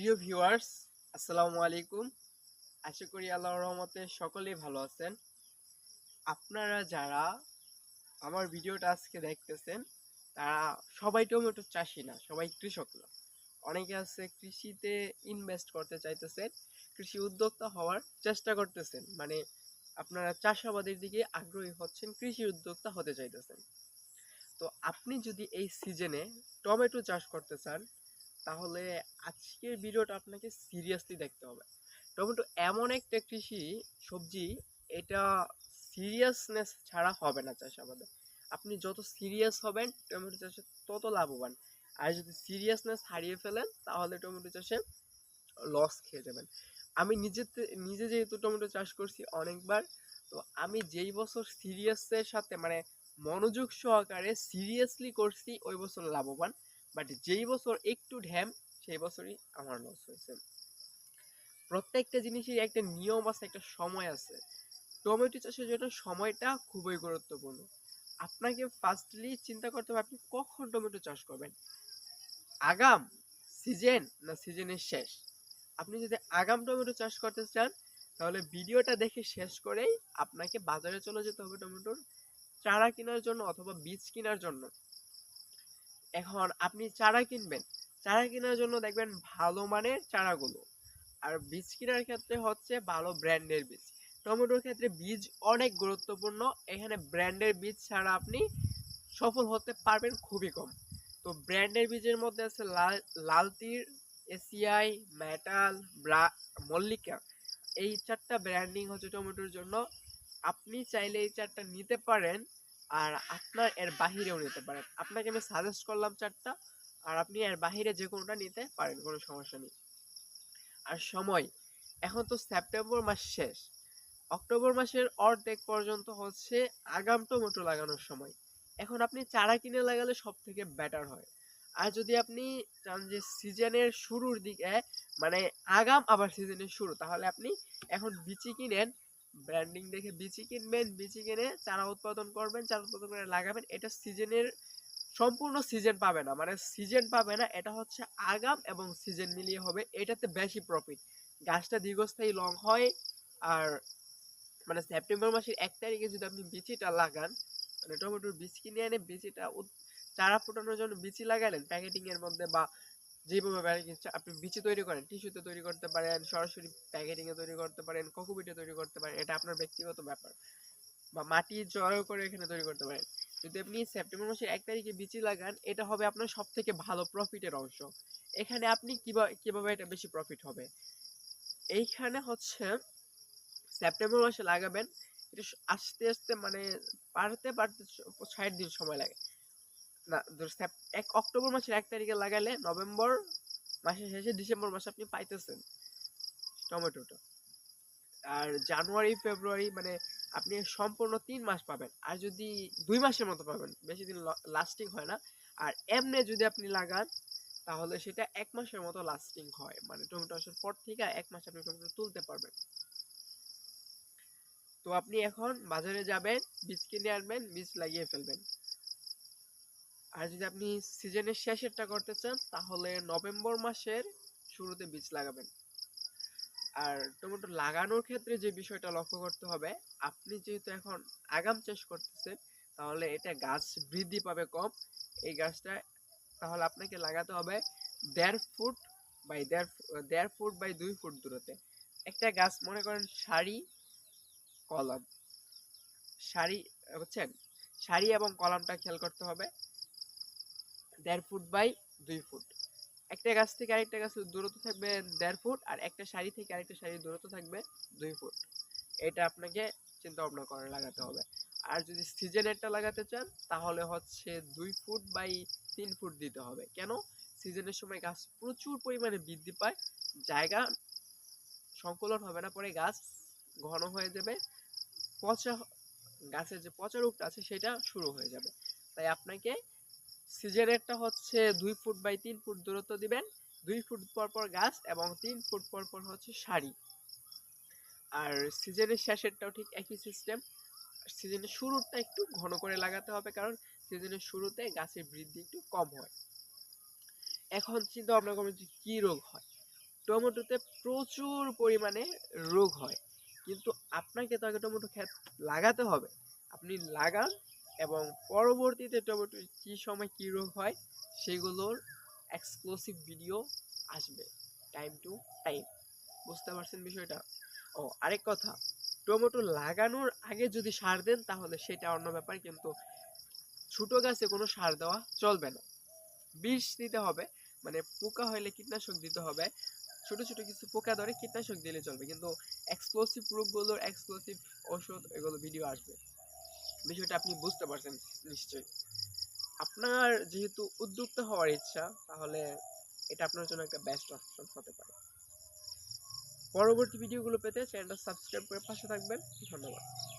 প্রিয় ভিউয়ার্স আসসালামু আলাইকুম। আশা করি আল্লাহর রহমতে সকলেই ভালো আছেন। আপনারা যারা আমার ভিডিওটা আজকে দেখতেছেন, তারা সবাই টমেটো চাষি না, সবাই কৃষক না। অনেকে আছে কৃষিতে ইনভেস্ট করতে চাইতেছেন, কৃষি উদ্যোক্তা হওয়ার চেষ্টা করতেছেন মানে আপনারা চাষাবাদের দিকে আগ্রহী হচ্ছেন, কৃষি উদ্যোক্তা হতে চাইতেছেন। তো আপনি যদি এই সিজনে টমেটো চাষ করতে চান তাহলে আজকের ভিডিওটা আপনাকে সিরিয়াসলি দেখতে হবে। টমেটো, এমন একটা কৃষি, সবজি, এটা সিরিয়াসনেস ছাড়া হবে না চাষাবাদে আপনি যত সিরিয়াস হবেন টমেটো চাষে তত লাভবান। আর যদি সিরিয়াসনেস হারিয়ে ফেলেন, তাহলে টমেটো চাষে লস খেয়ে যাবেন। আমি নিজে নিজে যেহেতু টমেটো চাষ করছি অনেকবার, তো আমি যেই বছর সিরিয়াসের সাথে মানে মনোযোগ সহকারে সিরিয়াসলি করছি, ওই বছর লাভবান। বাট যেই বছর একটু ঢ্যাম, সেই বছরই আমার লস হয়েছে। প্রত্যেকটা জিনিসের একটা নিয়ম আছে, একটা সময় আছে। টমেটো চাষের জন্য সময়টা খুবই গুরুত্বপূর্ণ। আপনাকে ফার্স্টলি চিন্তা করতে হবে, আপনি কখন টমেটো চাষ করবেন? আগাম সিজন না সিজনের শেষ? আপনি যদি আগাম টমেটো চাষ করতে চান, তাহলে ভিডিওটা দেখে শেষ করেই আপনাকে বাজারে চলে যেতে হবে টমেটোর চারা কেনার জন্য অথবা বীজ কেনার জন্য। এখন আপনি চারা কিনবেন। চারা কেনার জন্য দেখবেন ভালো মানের চারাগুলো। আর বীজ কেনার ক্ষেত্রে হচ্ছে ভালো ব্র্যান্ডের বীজ। টমেটোর ক্ষেত্রে বীজ অনেক গুরুত্বপূর্ণ। এখানে ব্র্যান্ডের বীজ ছাড়া আপনি সফল হতে পারবেন খুবই কম। তো ব্র্যান্ডের বীজের মধ্যে আছে লাল লালতির এসিআই মেটাল ব্রা মল্লিকা। এই চারটা ব্র্যান্ডিং হচ্ছে টমেটোর জন্য। আপনি চাইলে এই চারটা নিতে পারেন। আর আপনার এর বাহিরেও নিতে পারেন। আপনাকে আমি সাজেস্ট করলাম চারটা আর আপনি এর বাহিরে যে কোনোটা নিতে পারেন, কোনো সমস্যা নেই। আর সময়, এখন তো সেপ্টেম্বর মাস শেষ। অক্টোবর মাসের অর্ধেক পর্যন্ত হচ্ছে আগাম টমেটো লাগানোর সময়। এখন আপনি চারা কিনে লাগালে সব থেকে বেটার হয়। আর যদি আপনি চান যে সিজনের শুরুর দিকে মানে আগাম আবার সিজনের শুরু, তাহলে আপনি এখন বিচি কিনেন ব্র্যান্ডিং দেখে বিচি কিনবেন বিচি কিনে চারা উৎপাদন করবেন, চারা উৎপাদন করে লাগাবেন, এটা সিজনের সম্পূর্ণ সিজন পাবে না। মানে সিজন পাবে না, এটা হচ্ছে আগাম এবং সিজন মিলিয়ে হবে, এটাতে বেশি প্রফিট গাছটা দীর্ঘস্থায়ী লং হয়, আর মানে সেপ্টেম্বর মাসের এক তারিখে যদি আপনি বিচিটা লাগান মানে টমেটোর বীজ কিনে এনে বিচিটা চারা ফোটানোর জন্য বিচি লাগালেন প্যাকেটিং এর মধ্যে বা যেভাবে প্যাকেটিং আপনি বিচি তৈরি করেন, টিস্যুতে তৈরি করতে পারেন, সরাসরি প্যাকেটিং এ তৈরি করতে পারেন কোকোপিটে তৈরি করতে পারেন, এটা আপনার ব্যক্তিগত ব্যাপার। বা মাটি জড়ো করে এখানে তৈরি করতে পারেন। যদি আপনি সেপ্টেম্বর মাসের এক তারিখে বিচি লাগান, এটা হবে আপনার সব থেকে ভালো প্রফিটের অংশ। এখানে আপনি কীভাবে কীভাবে এটা বেশি প্রফিট হবে? এইখানে হচ্ছে, সেপ্টেম্বর মাসে লাগাবেন এটা আস্তে আস্তে মানে পারতে পারতে ষাট দিন সময় লাগে। এক অক্টোবর মাসের এক তারিখে লাগালে নভেম্বর মাসের শেষে ডিসেম্বর মাসে আপনি পাইতেছেন টমেটোটা। আর জানুয়ারি, ফেব্রুয়ারি মানে আপনি সম্পূর্ণ তিন মাস পাবেন। আর যদি দুই মাসের মতো পাবেন, বেশি দিন লাস্টিং হয় না। আর এমনি যদি আপনি লাগান, তাহলে সেটা এক মাসের মতো লাস্টিং হয়। মানে টমেটো আসার পর থেকে এক মাস আপনি টমেটো তুলতে পারবেন। তো আপনি এখন বাজারে যাবেন, বীজ কিনে আনবেন, বীজ লাগিয়ে ফেলবেন। আর যদি আপনি সিজনের শেষেরটা করতে চান, তাহলে নভেম্বর মাসের শুরুতে বীজ লাগাবেন। আর টমেটো লাগানোর ক্ষেত্রে যে বিষয়টা লক্ষ্য করতে হবে, আপনি যেহেতু এখন আগাম চাষ করতেছেন, তাহলে এটা গাছ বৃদ্ধি পাবে কম। এই গাছটা তাহলে আপনাকে লাগাতে হবে দেড় ফুট বাই দেড় দেড় ফুট বাই দুই ফুট দূরত্বে। একটা গাছ মনে করেন শাড়ি কলাম, সারি, বুঝছেন? সারি এবং কলমটা খেয়াল করতে হবে। দেড় ফুট বাই দুই ফুট। একটা গাছ থেকে আরেকটা গাছের দূরত্ব থাকবে দেড় ফুট আর একটা শাড়ি থেকে আরেকটা সারির দূরত্ব থাকবে দুই ফুট। এটা আপনাকে চিন্তা ভাবনা করে লাগাতে হবে। আর যদি সিজনেরটা লাগাতে চান, তাহলে হচ্ছে দুই ফুট বাই তিন ফুট দিতে হবে। কেন? সিজনের সময় গাছ প্রচুর পরিমাণে বৃদ্ধি পায়, জায়গা সংকলন হবে না, পরে গাছ ঘন হয়ে যাবে, পচা গাছের যে পচা রোগটা আছে, সেটা শুরু হয়ে যাবে। তাই আপনাকে সিজনেরটা হচ্ছে দুই ফুট বাই তিন ফুট দূরত্ব দিবেন। দুই ফুট পর পর গাছ এবং তিন ফুট পর পর হচ্ছে সারি। আর সিজনের শেষেরটাও ঠিক একই সিস্টেম সিজনের শুরুটা একটু ঘন করে লাগাতে হবে কারণ সিজনের শুরুতে গাছের বৃদ্ধি একটু কম হয়। এখন চিন্তা ভাবনা করবেন যে কি রোগ হয়? টমেটোতে প্রচুর পরিমাণে রোগ হয়। কিন্তু আপনাকে তো আগে টমেটো ক্ষেত লাগাতে হবে। আপনি লাগান এবং পরবর্তীতে টমেটোর কী সময় কী রোগ হয়, সেগুলোর এক্সক্লুসিভ ভিডিও আসবে। টাইম টু টাইম বুঝতে পারছেন বিষয়টা? ও, আরেক কথা, টমেটো লাগানোর আগে যদি সার দেন, তাহলে সেটা অন্য ব্যাপার, কিন্তু ছোট গাছে কোনো সার দেওয়া চলবে না। বিষ দিতে হবে মানে পোকা হলে কীটনাশক দিতে হবে। ছোট ছোট কিছু পোকা ধরে কীটনাশক দিলে চলবে, কিন্তু এক্সপ্লোসিভ রোগগুলোর এক্সপ্লোসিভ ওষুধ এগুলো ভিডিও আসবে। বিষয়টা আপনি বুঝতে পারছেন নিশ্চয়ই। আপনার যেহেতু উদ্যোক্তা হওয়ার ইচ্ছা, তাহলে এটা আপনার জন্য একটা বেস্ট অপশন হতে পারে। পরবর্তী ভিডিওগুলো পেতে চ্যানেলটা সাবস্ক্রাইব করে পাশে থাকবেন। ধন্যবাদ।